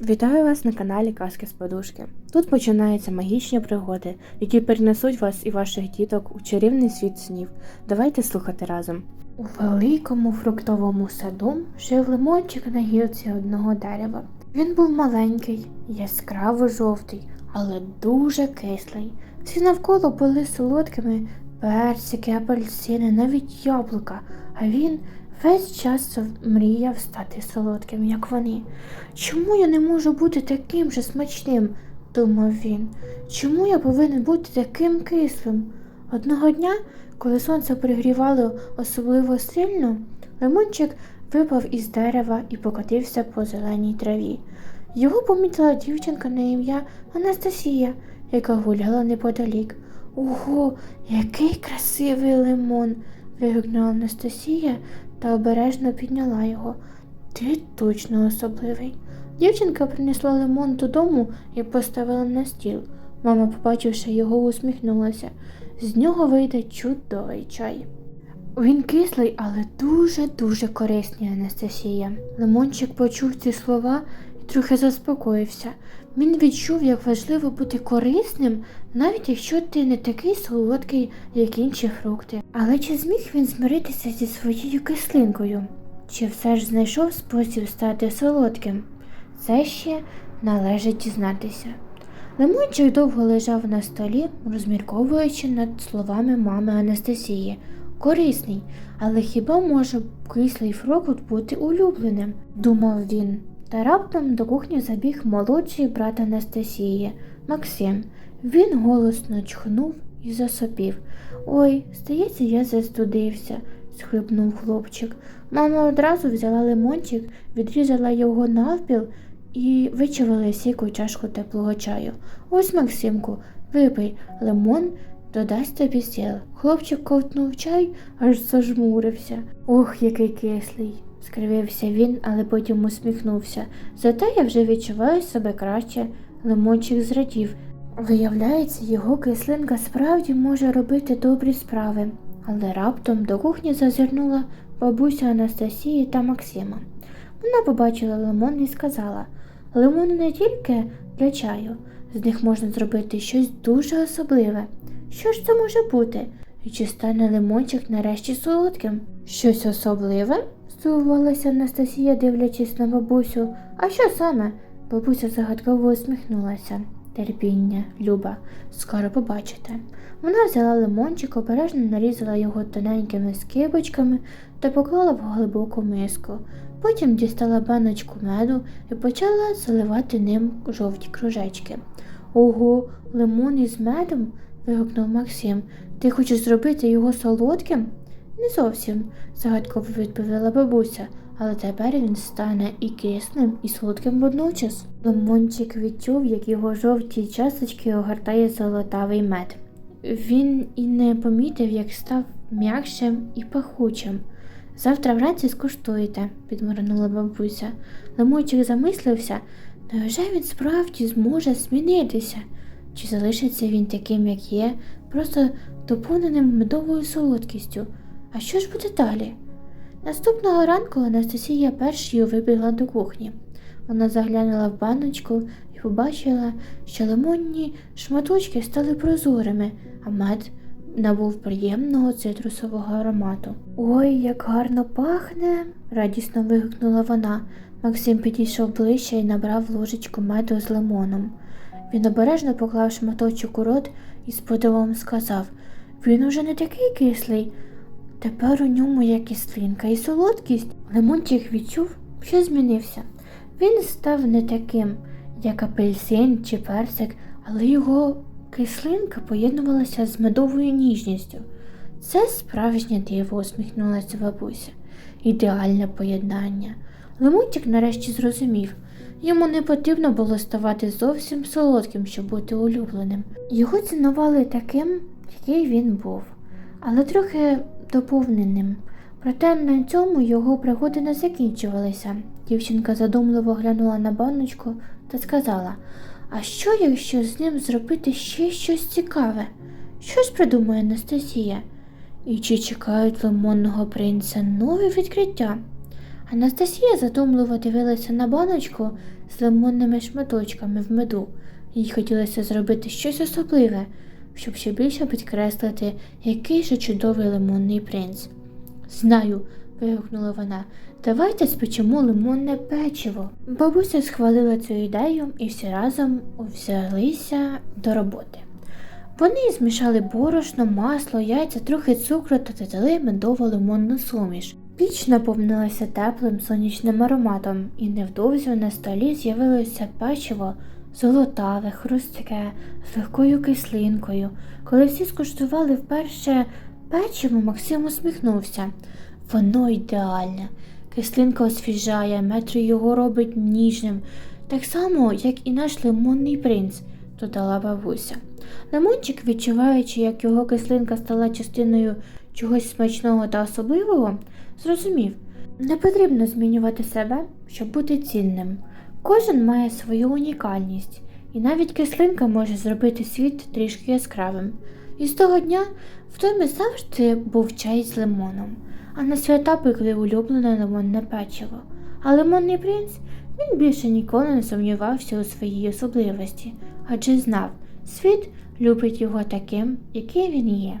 Вітаю вас на каналі Казки з Подушки. Тут починаються магічні пригоди, які перенесуть вас і ваших діток у чарівний світ снів. Давайте слухати разом. У великому фруктовому саду жив лимончик на гілці одного дерева. Він був маленький, яскраво жовтий, але дуже кислий. Всі навколо були солодкими персики, апельсини, навіть яблука, а він весь час мріяв стати солодким, як вони. Чому я не можу бути таким же смачним? думав він. Чому я повинен бути таким кислим? Одного дня, коли сонце пригрівало особливо сильно, лимончик випав із дерева і покотився по зеленій траві. Його помітила дівчинка на ім'я Анастасія, яка гуляла неподалік. Ого, який красивий лимон. Вигукнула Анастасія та обережно підняла його. Ти точно особливий. Дівчинка принесла лимон додому і поставила на стіл. Мама, побачивши його, усміхнулася. З нього вийде чудовий чай. Він кислий, але дуже-дуже корисний, Анастасія. Лимончик почув ці слова трохи заспокоївся. Він відчув, як важливо бути корисним, навіть якщо ти не такий солодкий, як інші фрукти. Але чи зміг він змиритися зі своєю кислинкою? Чи все ж знайшов спосіб стати солодким? Це ще належить дізнатися. Лимончик довго лежав на столі, розмірковуючи над словами мами Анастасії. Корисний, але хіба може кислий фрукт бути улюбленим? думав він. Та раптом до кухні забіг молодший брат Анастасії, Максим. Він голосно чхнув і засопів. Ой, здається, я застудився, схлипнув хлопчик. Мама одразу взяла лимончик, відрізала його навпіл і вичавила сік у чашку теплого чаю. Ось, Максимку, випий лимон, додасть тобі сіл. Хлопчик ковтнув чай, аж зажмурився. Ох, який кислий, скривився він, але потім усміхнувся. Зате я вже відчуваю себе краще. Лимончик зрадів. Виявляється, його кислинка справді може робити добрі справи. Але раптом до кухні зазирнула бабуся Анастасії та Максима. Вона побачила лимон і сказала лимони не тільки для чаю, з них можна зробити щось дуже особливе. Що ж це може бути? І чи стане лимончик нарешті солодким? Щось особливе? Здивувалася Анастасія, дивлячись на бабусю. А що саме? Бабуся загадково усміхнулася. Терпіння, Люба, скоро побачите. Вона взяла лимончик, обережно нарізала його тоненькими скибочками та поклала в глибоку миску. Потім дістала баночку меду і почала заливати ним жовті кружечки. Ого, лимон із медом? вигукнув Максим. Ти хочеш зробити його солодким? Не зовсім, загадково відповіла бабуся, але тепер він стане і кисним, і солодким водночас. Лимончик відчув, як його жовті часочки огортає золотавий мед. Він і не помітив, як став м'якшим і пахучим. Завтра вранці скуштуєте, підморгнула бабуся. Лимончик замислився, невже він справді зможе змінитися? Чи залишиться він таким, як є, просто доповненим медовою солодкістю? А що ж буде далі? Наступного ранку Анастасія першою вибігла до кухні. Вона заглянула в баночку і побачила, що лимонні шматочки стали прозорими, а мед набув приємного цитрусового аромату. Ой, як гарно пахне, радісно вигукнула вона. Максим підійшов ближче і набрав ложечку меду з лимоном. Він обережно поклав шматочок у рот і з подивом сказав він уже не такий кислий. Тепер у ньому є кислинка і солодкість. Лимончик відчув, що змінився. Він став не таким, як апельсин чи персик, але його кислинка поєднувалася з медовою ніжністю. Це справжнє диво, усміхнулася бабуся. Ідеальне поєднання. Лимончик нарешті зрозумів. Йому не потрібно було ставати зовсім солодким, щоб бути улюбленим. Його цінували таким, який він був, але трохи доповненим. Проте на цьому його пригоди не закінчувалися. Дівчинка задумливо глянула на баночку та сказала А що, якщо з ним зробити ще щось цікаве? Що ж придумає Анастасія? І чи чекають лимонного принца нові відкриття? Анастасія задумливо дивилася на баночку з лимонними шматочками в меду. Їй хотілося зробити щось особливе, щоб ще більше підкреслити, який же чудовий лимонний принц. Знаю, вигукнула вона. Давайте спечемо лимонне печиво. Бабуся схвалила цю ідею і всі разом взялися до роботи. Вони змішали борошно, масло, яйця, трохи цукру та додали медово лимонну суміш. Піч наповнилася теплим сонячним ароматом, і невдовзі на столі з'явилося печиво золотаве, хрустке, з легкою кислинкою. Коли всі скуштували вперше печиво, Максим усміхнувся. Воно ідеальне. Кислинка освіжає, метро його робить ніжним, так само, як і наш лимонний принц, додала бабуся. Лимончик, відчуваючи, як його кислинка стала частиною чогось смачного та особливого, зрозумів, не потрібно змінювати себе, щоб бути цінним. Кожен має свою унікальність, і навіть кислинка може зробити світ трішки яскравим. І з того дня в домі завжди був чай з лимоном, а на свята пекли улюблене лимонне печиво. А лимонний принц він більше ніколи не сумнівався у своїй особливості, адже знав, світ любить його таким, який він є.